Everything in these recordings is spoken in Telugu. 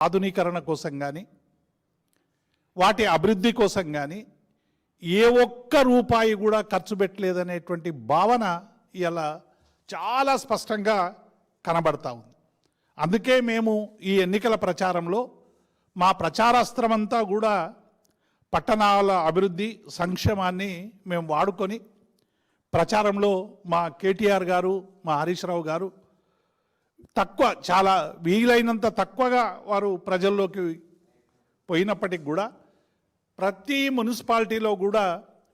ఆధునీకరణ కోసం కానీ వాటి అభివృద్ధి కోసం కానీ ఏ ఒక్క రూపాయి కూడా ఖర్చు పెట్టలేదనేటువంటి భావన ఇలా చాలా స్పష్టంగా కనబడతా ఉంది. అందుకే మేము ఈ ఎన్నికల ప్రచారంలో మా ప్రచారాస్త్రమంతా కూడా పట్టణాల అభివృద్ధి సంక్షేమాన్ని మేము వాడుకొని ప్రచారంలో మా కేటీఆర్ గారు మా హరీష్ రావు గారు తక్కువ చాలా వీలైనంత తక్కువగా వారు ప్రజల్లోకి పోయినప్పటికి కూడా ప్రతి మున్సిపాలిటీలో కూడా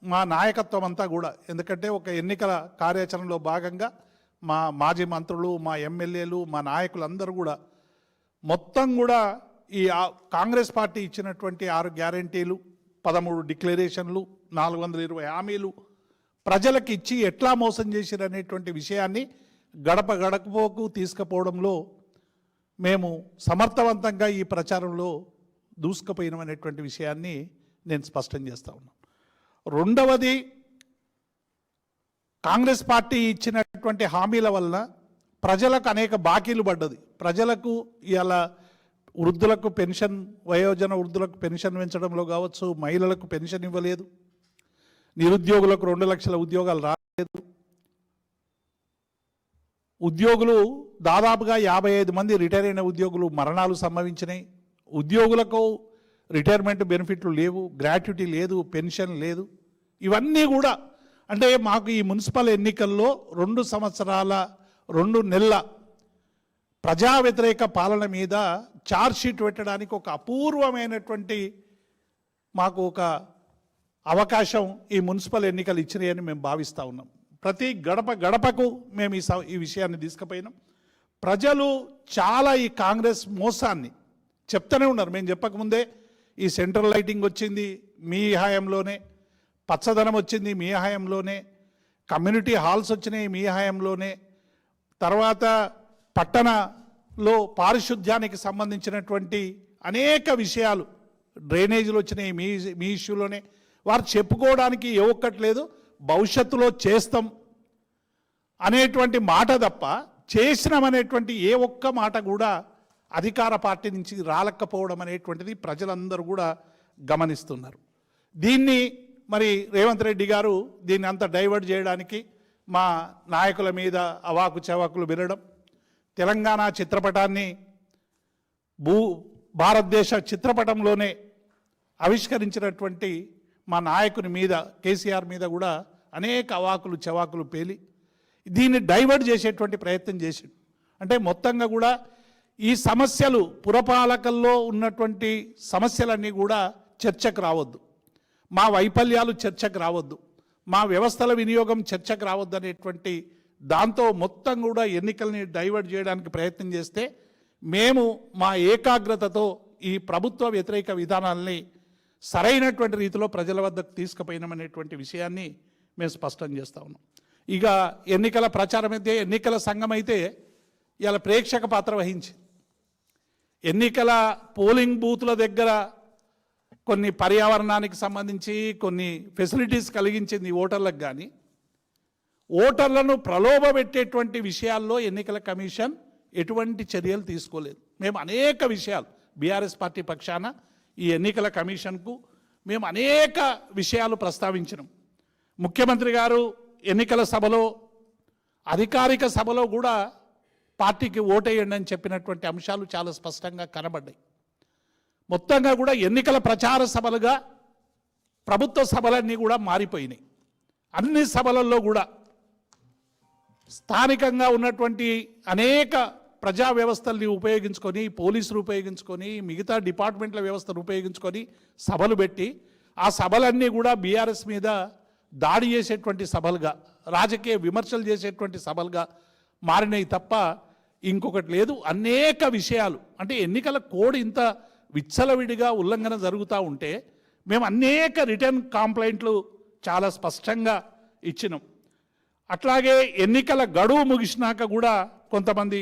మా నాయకత్వం అంతా కూడా ఎందుకంటే ఒక ఎన్నికల కార్యాచరణలో భాగంగా మా మాజీ మంత్రులు మా ఎమ్మెల్యేలు మా నాయకులు అందరూ కూడా మొత్తం కూడా ఈ కాంగ్రెస్ పార్టీ ఇచ్చినటువంటి ఆరు గ్యారంటీలు పదమూడు డిక్లరేషన్లు నాలుగు వందల ఇరవై హామీలు ప్రజలకు ఇచ్చి ఎట్లా మోసం చేసిరు అనేటువంటి విషయాన్ని గడప గడకపోకు తీసుకుపోవడంలో మేము సమర్థవంతంగా ఈ ప్రచారంలో దూసుకుపోయినామనేటువంటి విషయాన్ని నేను స్పష్టం చేస్తా ఉన్నాను రెండవది కాంగ్రెస్ పార్టీ ఇచ్చినటువంటి హామీల వలన ప్రజలకు అనేక బాకీలు పడ్డది. ప్రజలకు ఇలా వృద్ధులకు పెన్షన్ వయోజన వృద్ధులకు పెన్షన్ పెంచడంలో కావచ్చు మహిళలకు పెన్షన్ ఇవ్వలేదు నిరుద్యోగులకు రెండు లక్షల ఉద్యోగాలు రాలేదు. ఉద్యోగులు దాదాపుగా యాభై ఐదు మంది రిటైర్ అయిన ఉద్యోగులు మరణాలు సంభవించినాయి. ఉద్యోగులకు రిటైర్మెంట్ బెనిఫిట్లు లేవు గ్రాట్యుటీ లేదు పెన్షన్ లేదు. ఇవన్నీ కూడా అంటే మాకు ఈ మున్సిపల్ ఎన్నికల్లో రెండు సంవత్సరాల రెండు నెలల ప్రజా వ్యతిరేక పాలన మీద ఛార్జ్షీట్ పెట్టడానికి ఒక అపూర్వమైనటువంటి మాకు ఒక అవకాశం ఈ మున్సిపల్ ఎన్నికలు ఇచ్చినాయని మేము భావిస్తూ ఉన్నాం. ప్రతి గడప గడపకు మేము ఈ స- ఈ విషయాన్ని తీసుకుపోయినాం. ప్రజలు చాలా ఈ కాంగ్రెస్ మోసాన్ని చెప్తూనే ఉన్నారు. మేము చెప్పకముందే ఈ సెంట్రల్ లైటింగ్ వచ్చింది మీ హాయంలోనే పచ్చదనం వచ్చింది మీ హాయంలోనే కమ్యూనిటీ హాల్స్ వచ్చినాయి మీ హాయంలోనే తర్వాత పట్టణలో పారిశుద్ధ్యానికి సంబంధించినటువంటి అనేక విషయాలు డ్రైనేజీలు వచ్చినాయి మీ మీ ఇష్యూలోనే. వారు చెప్పుకోవడానికి ఏ ఒక్కటి లేదు. భవిష్యత్తులో చేస్తాం అనేటువంటి మాట తప్ప చేసినామనేటువంటి ఏ ఒక్క మాట కూడా అధికార పార్టీ నుంచి రాలకపోవడం అనేటువంటిది ప్రజలందరూ కూడా గమనిస్తున్నారు. దీన్ని మరి రేవంత్ రెడ్డి గారు దీన్ని అంత డైవర్ట్ చేయడానికి మా నాయకుల మీద అవాకు చవాకులు వినడం తెలంగాణ చిత్రపటాన్ని భూ భారతదేశ చిత్రపటంలోనే ఆవిష్కరించినటువంటి మా నాయకుని మీద కేసీఆర్ మీద కూడా అనేక అవాకులు చవాకులు పేలి దీన్ని డైవర్ట్ చేసేటువంటి ప్రయత్నం చేసిండు. అంటే మొత్తంగా కూడా ఈ సమస్యలు పురపాలకల్లో ఉన్నటువంటి సమస్యలన్నీ కూడా చర్చకు రావద్దు. మా వైఫల్యాలు చర్చకు రావద్దు. మా వ్యవస్థల వినియోగం చర్చకు రావద్దు అనేటువంటి దాంతో మొత్తం కూడా ఎన్నికల్ని డైవర్ట్ చేయడానికి ప్రయత్నం చేస్తే మేము మా ఏకాగ్రతతో ఈ ప్రభుత్వ వ్యతిరేక విధానాల్ని సరైనటువంటి రీతిలో ప్రజల వద్దకు తీసుకుపోయినామనేటువంటి విషయాన్ని మేము స్పష్టం చేస్తా ఉన్నాం. ఇక ఎన్నికల ప్రచారం అయితే ఎన్నికల సంఘం అయితే ఇలా ప్రేక్షక పాత్ర వహించింది. ఎన్నికల పోలింగ్ బూత్ల దగ్గర కొన్ని పర్యావరణానికి సంబంధించి కొన్ని ఫెసిలిటీస్ కలిగించింది ఓటర్లకు కానీ ఓటర్లను ప్రలోభపెట్టేటువంటి విషయాల్లో ఎన్నికల కమిషన్ ఎటువంటి చర్యలు తీసుకోలేదు. మేము అనేక విషయాలు బీఆర్ఎస్ పార్టీ పక్షాన ఈ ఎన్నికల కమిషన్కు మేము అనేక విషయాలు ప్రస్తావించినాం. ముఖ్యమంత్రి గారు ఎన్నికల సభలో అధికారిక సభలో కూడా పార్టీకి ఓటేయండి అని చెప్పినటువంటి అంశాలు చాలా స్పష్టంగా కనబడ్డాయి. మొత్తంగా కూడా ఎన్నికల ప్రచార సభలుగా ప్రభుత్వ సభలన్నీ కూడా మారిపోయినాయి. అన్ని సభలలో కూడా స్థానికంగా ఉన్నటువంటి అనేక ప్రజా వ్యవస్థల్ని ఉపయోగించుకొని పోలీసులు ఉపయోగించుకొని మిగతా డిపార్ట్మెంట్ల వ్యవస్థను ఉపయోగించుకొని సభలు పెట్టి ఆ సభలన్నీ కూడా బీఆర్ఎస్ మీద దాడి చేసేటువంటి సభలుగా రాజకీయ విమర్శలు చేసేటువంటి సభలుగా మారినాయి తప్ప ఇంకొకటి లేదు. అనేక విషయాలు అంటే ఎన్నికల కోడ్ ఇంత విచ్చలవిడిగా ఉల్లంఘన జరుగుతూ ఉంటే మేము అనేక రిటర్న్ కంప్లైంట్లు చాలా స్పష్టంగా ఇచ్చినాం. అట్లాగే ఎన్నికల గడువు ముగిసినాక కూడా కొంతమంది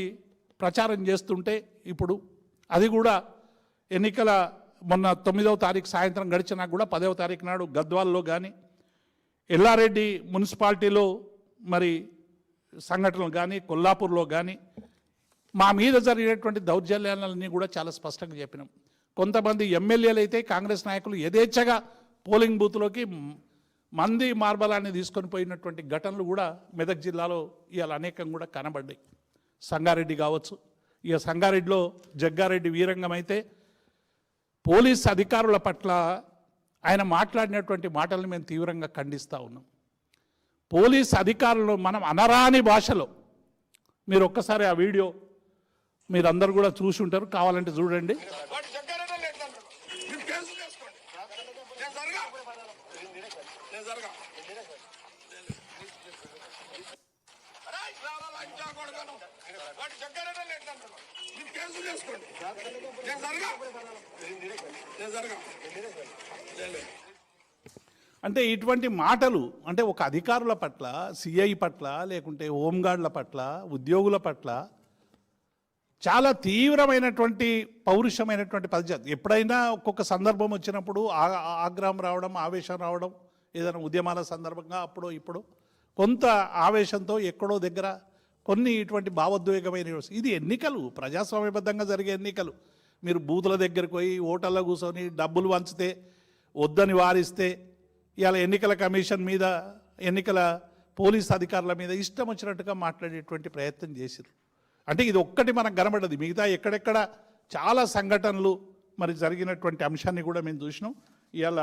ప్రచారం చేస్తుంటే ఇప్పుడు అది కూడా ఎన్నికల మొన్న తొమ్మిదవ తారీఖు సాయంత్రం గడిచినా కూడా పదవ తారీఖు నాడు గద్వాల్లో కానీ ఎల్లారెడ్డి మున్సిపాలిటీలో మరి సంఘటనలు కానీ కొల్లాపూర్లో కానీ మా మీద జరిగినటువంటి దౌర్జన్యాలన్నీ కూడా చాలా స్పష్టంగా చెప్పినాం. కొంతమంది ఎమ్మెల్యేలు అయితే కాంగ్రెస్ నాయకులు యథేచ్ఛగా పోలింగ్ బూత్లోకి మంది మార్బలాన్ని తీసుకొని పోయినటువంటి ఘటనలు కూడా మెదక్ జిల్లాలో ఇవాళ అనేకం కూడా కనబడ్డాయి. సంగారెడ్డి కావచ్చు. ఇక సంగారెడ్డిలో జగ్గారెడ్డి వీరంగం అయితే పోలీస్ అధికారుల పట్ల ఆయన మాట్లాడినటువంటి మాటల్ని మేము తీవ్రంగా ఖండిస్తూ ఉన్నాం. పోలీస్ అధికారులు మనం అనరాని భాషలో మీరు ఒక్కసారి ఆ వీడియో మీరందరూ కూడా చూసి ఉంటారు కావాలంటే చూడండి. వాడు జగ్గారెడ్డి క్యాన్సిల్ చేసుకోండి. నేను జరగా నేను జరగా లేదు. అంటే ఇటువంటి మాటలు అంటే ఒక అధికారుల పట్ల సిఐ పట్ల లేకుంటే హోంగార్డుల పట్ల ఉద్యోగుల పట్ల చాలా తీవ్రమైనటువంటి పౌరుషమైనటువంటి పద్ధతి ఎప్పుడైనా ఒక్కొక్క సందర్భం వచ్చినప్పుడు ఆ- ఆగ్రహం రావడం ఆవేశం రావడం ఏదైనా ఉద్యమాల సందర్భంగా అప్పుడు ఇప్పుడు కొంత ఆవేశంతో ఎక్కడో దగ్గర కొన్ని ఇటువంటి భావోద్వేగమైన ఇది ఎన్నికలు ప్రజాస్వామ్యబద్ధంగా జరిగే ఎన్నికలు. మీరు బూతుల దగ్గరికి పోయి ఓటర్లో కూర్చొని డబ్బులు వంచితే వద్దని వారిస్తే ఇవాళ ఎన్నికల కమిషన్ మీద ఎన్నికల పోలీస్ అధికారుల మీద ఇష్టం వచ్చినట్టుగా మాట్లాడేటువంటి ప్రయత్నం చేశారు అంటే ఇది ఒక్కటి మనకు కనబడదు. మిగతా ఎక్కడెక్కడ చాలా సంఘటనలు మరి జరిగినటువంటి అంశాన్ని కూడా మేము చూసినాం. ఇవాళ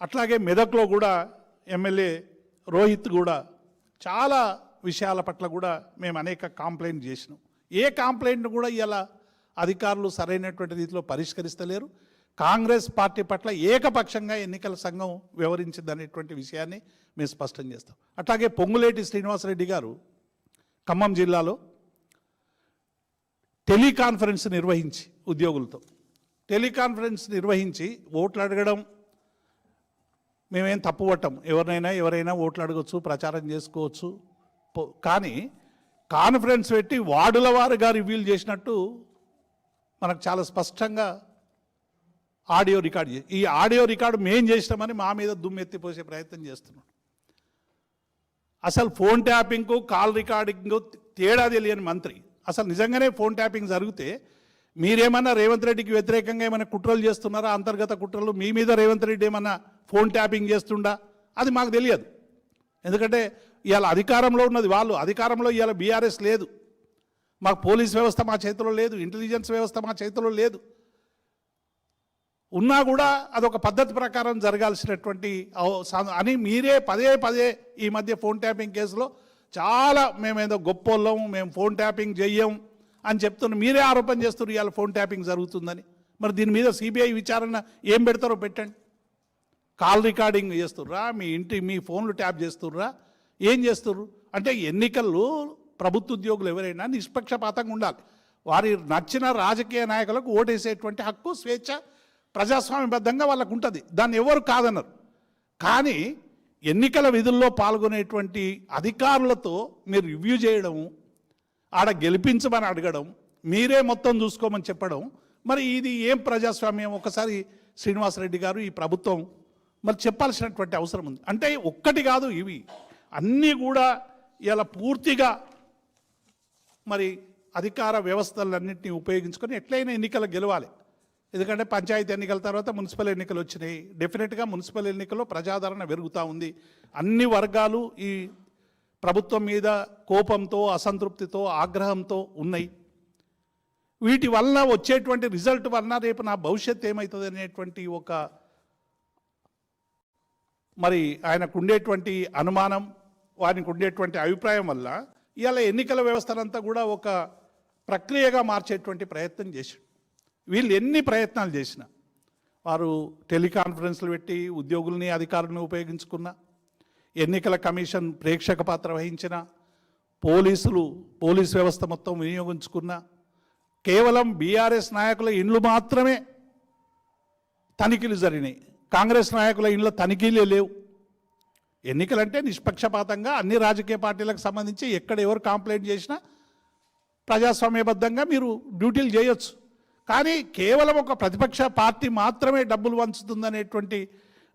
అట్లాగే మెదక్లో కూడా ఎమ్మెల్యే రోహిత్ కూడా చాలా విషయాల పట్ల కూడా మేము అనేక కాంప్లైంట్ చేసినాం. ఏ కాంప్లైంట్ కూడా ఇవాళ అధికారులు సరైనటువంటి రీతిలో పరిష్కరిస్తలేరు. కాంగ్రెస్ పార్టీ పట్ల ఏకపక్షంగా ఎన్నికల సంఘం వ్యవహరించిందనేటువంటి విషయాన్ని మేము స్పష్టం చేస్తాం. అట్లాగే పొంగులేటి శ్రీనివాసరెడ్డి గారు ఖమ్మం జిల్లాలో టెలికాన్ఫరెన్స్ నిర్వహించి ఉద్యోగులతో టెలికాన్ఫరెన్స్ నిర్వహించి ఓట్లు అడగడం మేమేం తప్పు పట్టం ఎవరినైనా ఎవరైనా ఓట్లు అడగచ్చు ప్రచారం చేసుకోవచ్చు. కానీ కాన్ఫరెన్స్ పెట్టి వార్డుల వారుగా రివీల్ చేసినట్టు మనకు చాలా స్పష్టంగా ఆడియో రికార్డ్ ఈ ఆడియో రికార్డు మేం చేసినామని మా మీద దుమ్మెత్తిపోసే ప్రయత్నం చేస్తున్నాం అసలు ఫోన్ ట్యాపింగ్కు కాల్ రికార్డింగ్ తేడా తెలియని మంత్రి. అసలు నిజంగానే ఫోన్ ట్యాపింగ్ జరిగితే మీరేమన్నా రేవంత్ రెడ్డికి వ్యతిరేకంగా ఏమైనా కుట్రలు చేస్తున్నారా? అంతర్గత కుట్రలు మీ మీద రేవంత్ రెడ్డి ఏమన్నా ఫోన్ ట్యాపింగ్ చేస్తుండా? అది మాకు తెలియదు. ఎందుకంటే ఇవాళ అధికారంలో ఉన్నది వాళ్ళు. అధికారంలో ఇవాళ బీఆర్ఎస్ లేదు. మాకు పోలీస్ వ్యవస్థ మా చేతిలో లేదు. ఇంటెలిజెన్స్ వ్యవస్థ మా చేతిలో లేదు. ఉన్నా కూడా అదొక పద్ధతి ప్రకారం జరగాల్సినటువంటి అని మీరే పదే పదే ఈ మధ్య ఫోన్ ట్యాపింగ్ కేసులో చాలా మేమేదో గొప్పోళ్ళం మేము ఫోన్ ట్యాపింగ్ చెయ్యం అని చెప్తున్న మీరే ఆరోపణ చేస్తున్నారు ఇవాళ ఫోన్ ట్యాపింగ్ జరుగుతుందని. మరి దీని మీద సిబిఐ విచారణ ఏం పెడతారో పెట్టండి. కాల్ రికార్డింగ్ చేస్తుర్రా మీ ఇంటి మీ ఫోన్లు ట్యాప్ చేస్తుర్రా ఏం చేస్తుర్రు? అంటే ఎన్నికల్లో ప్రభుత్వ ఉద్యోగులు ఎవరైనా నిష్పక్షపాతంగా ఉండాలి. వారి నచ్చిన రాజకీయ నాయకులకు ఓటేసేటువంటి హక్కు స్వేచ్ఛ ప్రజాస్వామ్యబద్ధంగా వాళ్ళకు ఉంటుంది దాన్ని ఎవరు కాదన్నారు కానీ ఎన్నికల విధుల్లో పాల్గొనేటువంటి అధికారులతో మీరు రివ్యూ చేయడం ఆడ గెలిపించమని అడగడం మీరే మొత్తం చూసుకోమని చెప్పడం మరి ఇది ఏం ప్రజాస్వామ్యం? ఒకసారి శ్రీనివాసరెడ్డి గారు ఈ ప్రభుత్వం మరి చెప్పాల్సినటువంటి అవసరం ఉంది. అంటే ఒక్కటి కాదు ఇవి. అన్నీ కూడా ఇలా పూర్తిగా మరి అధికార వ్యవస్థలన్నింటినీ ఉపయోగించుకొని ఎట్లయినా ఎన్నికలు గెలవాలి. ఎందుకంటే పంచాయతీ ఎన్నికల తర్వాత మున్సిపల్ ఎన్నికలు వచ్చినాయి. డెఫినెట్గా మున్సిపల్ ఎన్నికల్లో ప్రజాదరణ పెరుగుతూ ఉంది. అన్ని వర్గాలు ఈ ప్రభుత్వం మీద కోపంతో అసంతృప్తితో ఆగ్రహంతో ఉన్నాయి. వీటి వల్ల వచ్చేటువంటి రిజల్ట్ వలన రేపు నా భవిష్యత్తు ఏమవుతుంది అనేటువంటి ఒక మరి ఆయనకు ఉండేటువంటి అనుమానం వారికి ఉండేటువంటి అభిప్రాయం వల్ల ఇవాళ ఎన్నికల వ్యవస్థనంతా కూడా ఒక ప్రక్రియగా మార్చేటువంటి ప్రయత్నం చేశాడు వీళ్ళు ఎన్ని ప్రయత్నాలు చేసినా వారు టెలికాన్ఫరెన్స్లు పెట్టి ఉద్యోగుల్ని అధికారులను ఉపయోగించుకున్న ఎన్నికల కమిషన్ ప్రేక్షక పాత్ర వహించిన పోలీసులు పోలీస్ వ్యవస్థ మొత్తం వినియోగించుకున్న కేవలం బీఆర్ఎస్ నాయకుల ఇండ్లు మాత్రమే తనిఖీలు జరిగినాయి. కాంగ్రెస్ నాయకుల ఇండ్ల తనిఖీలే లేవు. ఎన్నికలంటే నిష్పక్షపాతంగా అన్ని రాజకీయ పార్టీలకు సంబంధించి ఎక్కడ ఎవరు కంప్లైంట్ చేసినా ప్రజాస్వామ్యబద్ధంగా మీరు డ్యూటీలు చేయొచ్చు. కానీ కేవలం ఒక ప్రతిపక్ష పార్టీ మాత్రమే డబ్బులు వంచుతుందనేటువంటి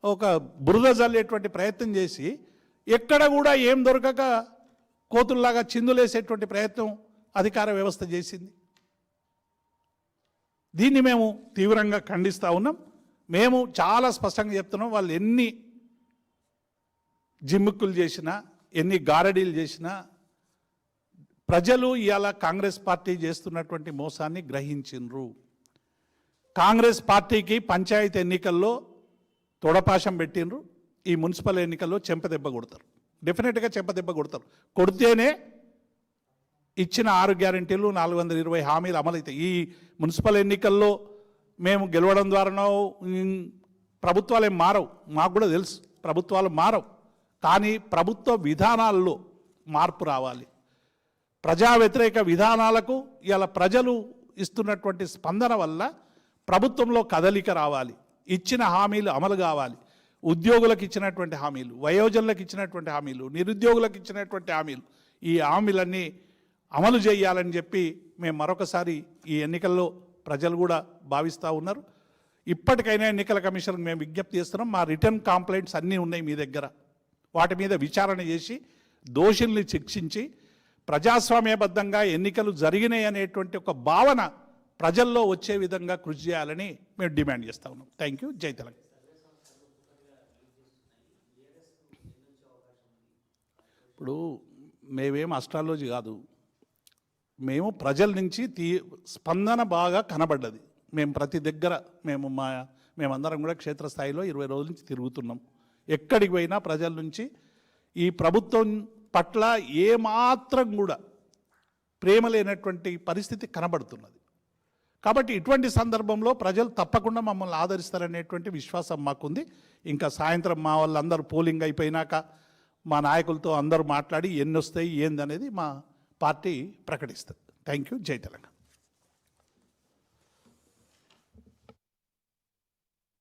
ఒక బురద జల్లేటువంటి ప్రయత్నం చేసి ఎక్కడ కూడా ఏం దొరకక కోతుల్లాగా చిందులేసేటువంటి ప్రయత్నం అధికార వ్యవస్థ చేసింది. దీన్ని మేము తీవ్రంగా ఖండిస్తూ ఉన్నాం. మేము చాలా స్పష్టంగా చెప్తున్నాం. వాళ్ళు ఎన్ని జిమ్ముక్కులు చేసినా ఎన్ని గారడీలు చేసినా ప్రజలు ఇవాళ కాంగ్రెస్ పార్టీ చేస్తున్నటువంటి మోసాన్ని గ్రహించిండ్రు. కాంగ్రెస్ పార్టీకి పంచాయతీ ఎన్నికల్లో తొడపాశం పెట్టిండ్రు. ఈ మున్సిపల్ ఎన్నికల్లో చెంపదెబ్బ కొడతారు. డెఫినెట్గా చెంపదెబ్బ కొడతారు. కొడితేనే ఇచ్చిన ఆరు గ్యారంటీలు నాలుగు వందల ఇరవై హామీలు అమలవుతాయి ఈ మున్సిపల్ ఎన్నికల్లో మేము గెలవడం ద్వారానో ప్రభుత్వాలు ఏం మారవు. మాకు కూడా తెలుసు. ప్రభుత్వాలు మారవు. కానీ ప్రభుత్వ విధానాల్లో మార్పు రావాలి. ప్రజా వ్యతిరేక విధానాలకు ఇలా ప్రజలు ఇస్తున్నటువంటి స్పందన వల్ల ప్రభుత్వంలో కదలిక రావాలి. ఇచ్చిన హామీలు అమలు కావాలి. ఉద్యోగులకు ఇచ్చినటువంటి హామీలు వయోజనులకు ఇచ్చినటువంటి హామీలు నిరుద్యోగులకు ఇచ్చినటువంటి హామీలు ఈ హామీలన్నీ అమలు చేయాలని చెప్పి మేము మరొకసారి ఈ ఎన్నికల్లో ప్రజలు కూడా భావిస్తూ ఉన్నారు. ఇప్పటికైనా ఎన్నికల కమిషన్కి మేము విజ్ఞప్తి చేస్తున్నాం. మా రిటర్న్ కాంప్లైంట్స్ అన్నీ ఉన్నాయి మీ దగ్గర. వాటి మీద విచారణ చేసి దోషుల్ని శిక్షించి ప్రజాస్వామ్యబద్ధంగా ఎన్నికలు జరిగినాయి అనేటువంటి ఒక భావన ప్రజల్లో వచ్చే విధంగా కృషి చేయాలని మేము డిమాండ్ చేస్తా ఉన్నాం. థ్యాంక్ యూ జై తెలంగాణ. ఇప్పుడు మేమేం అస్ట్రాలజీ కాదు. మేము ప్రజల నుంచి తీ స్పందన బాగా కనబడ్డది. మేము ప్రతి దగ్గర మేము మా మేమందరం కూడా క్షేత్రస్థాయిలో ఇరవై రోజుల నుంచి తిరుగుతున్నాం. ఎక్కడికి పోయినా ప్రజల నుంచి ఈ ప్రభుత్వం పట్ల ఏమాత్రం కూడా ప్రేమ లేనటువంటి పరిస్థితి కనబడుతున్నది. కాబట్టి ఇటువంటి సందర్భంలో ప్రజలు తప్పకుండా మమ్మల్ని ఆదరిస్తారనేటువంటి విశ్వాసం మాకుంది. ఇంకా సాయంత్రం మా వాళ్ళందరూ పోలింగ్ అయిపోయినాక మా నాయకులతో అందరూ మాట్లాడి ఎన్ని వస్తాయి ఏందనేది మా పార్టీ ప్రకటిస్తుంది. థ్యాంక్ యూ జై తెలంగాణ.